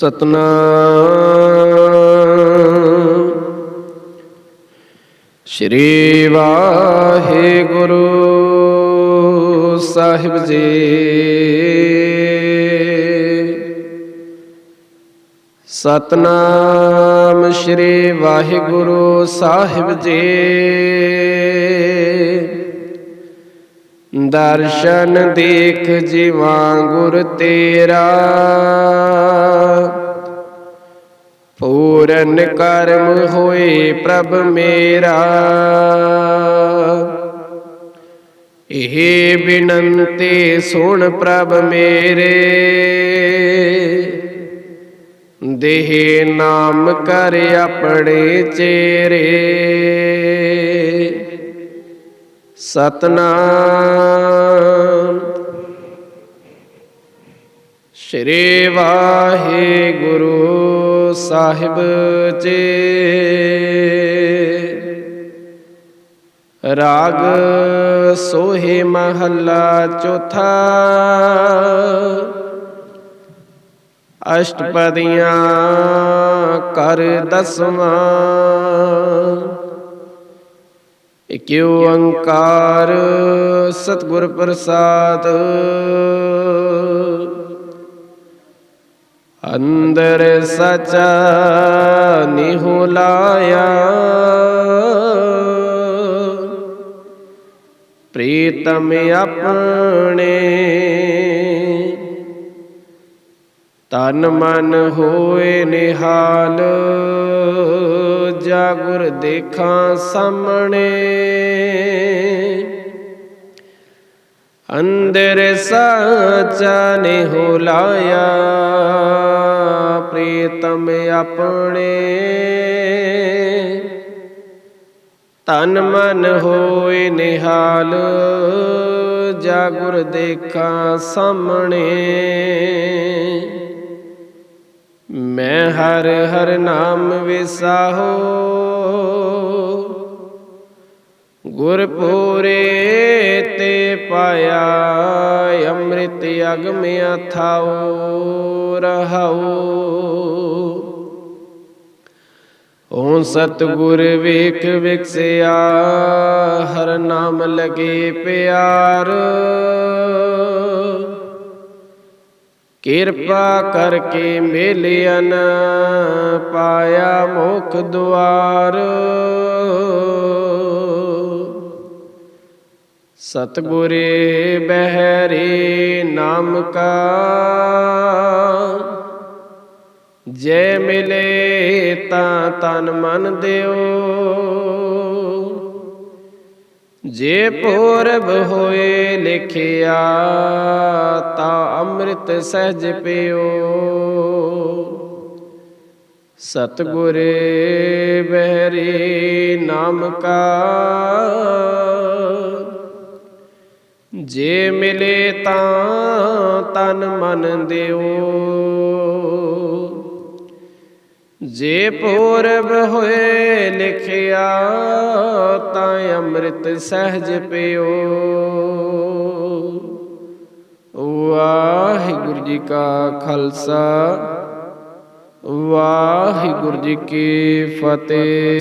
ਸਤਨਾਮ। ਸ਼੍ਰੀ ਵਾਹਿਗੁਰੂ ਸਾਹਿਬ ਜੀ। ਸਤਨਾਮ ਸ਼੍ਰੀ ਵਾਹਿਗੁਰੂ ਸਾਹਿਬ ਜੀ। ਦਰਸ਼ਨ ਦੇਖ ਜੀਵਾਂ ਗੁਰ ਤੇਰਾ। ਪੂਰਨ ਕਰਮ ਹੋਏ ਪ੍ਰਭ ਮੇਰਾ। ਇਹ ਬਿਨੰਤੀ ਸੁਣ ਪ੍ਰਭ ਮੇਰੇ। ਦੇਹ ਨਾਮ ਕਰ ਆਪਣੇ ਚੇਰੇ। ਸਤਨਾਮ। ਸ਼੍ਰੀ ਵਾਹਿਗੁਰੂ। ਸਾਹਿਬ ਜੀ। ਰਾਗ ਸੋਹੇ ਮਹੱਲਾ ਚੌਥਾ। ਅਸ਼ਟਪਦੀਆਂ ਕਰ ਦਸਵਾਂ। ਇਕ ਓੰਕਾਰ ਸਤਿਗੁਰ ਪ੍ਰਸਾਦ। ਅੰਦਰ ਸਚਾ ਨਿਹੁਲਾਇਆ ਪ੍ਰੀਤਮ ਆਪਣੇ ਤਨ ਮਨ ਹੋਏ ਨਿਹਾਲ ਜਾਗੁਰ ਦੇਖਾਂ ਸਾਹਮਣੇ। ਅੰਦਰ ਸਾਚਾ ਨੇ ਹੋ ਲਾਇਆ, ਪ੍ਰੀਤਮ ਆਪਣੇ। ਤਨ ਮਨ ਹੋਏ ਨਿਹਾਲ, ਜਾਗੁਰ ਦੇਖਾਂ ਸਾਹਮਣੇ। ਮੈਂ ਹਰ ਹਰ ਨਾਮ ਵਿਸਾਹੋ ਗੁਰ ਪੂਰੇ ਪਾਇਆ ਅੰਮ੍ਰਿਤ ਅਗਮ ਅਥਾਉ, ਰਹਾਉ। ਓਂ ਸਤਿਗੁਰ ਵੇਖ ਵਿਕਸਿਆ, ਹਰ ਨਾਮ ਲਗੇ ਪਿਆਰ। ਕਿਰਪਾ ਕਰਕੇ ਮੇਲਿਆਨ ਪਾਇਆ ਮੁਖ ਦੁਆਰ। ਸਤਗੁਰੇ ਬਹਿਰੇ ਨਾਮ ਕਾ ਜੈ ਮਿਲੇ ਤਾਂ ਤਨ ਮਨ ਦਿਓ। ਜੇ ਪੂਰਬ ਹੋਏ ਲਿਖਿਆ ਤਾਂ ਅੰਮ੍ਰਿਤ ਸਹਿਜ ਪਿਓ। ਸਤਗੁਰੇ ਬਹਿਰੇ ਨਾਮ ਕਾ ਜੇ ਮਿਲੇ ਤਾਂ ਤਨ ਮਨ ਦਿਓ। ਜੇ ਪੂਰਬ ਹੋਏ ਲਿਖਿਆ ਤਾਂ ਅੰਮ੍ਰਿਤ ਸਹਿਜ ਪਿਓ। ਵਾਹਿਗੁਰੂ ਜੀ ਕਾ ਖਾਲਸਾ, ਵਾਹਿਗੁਰੂ ਜੀ ਕੀ ਫਤਿਹ।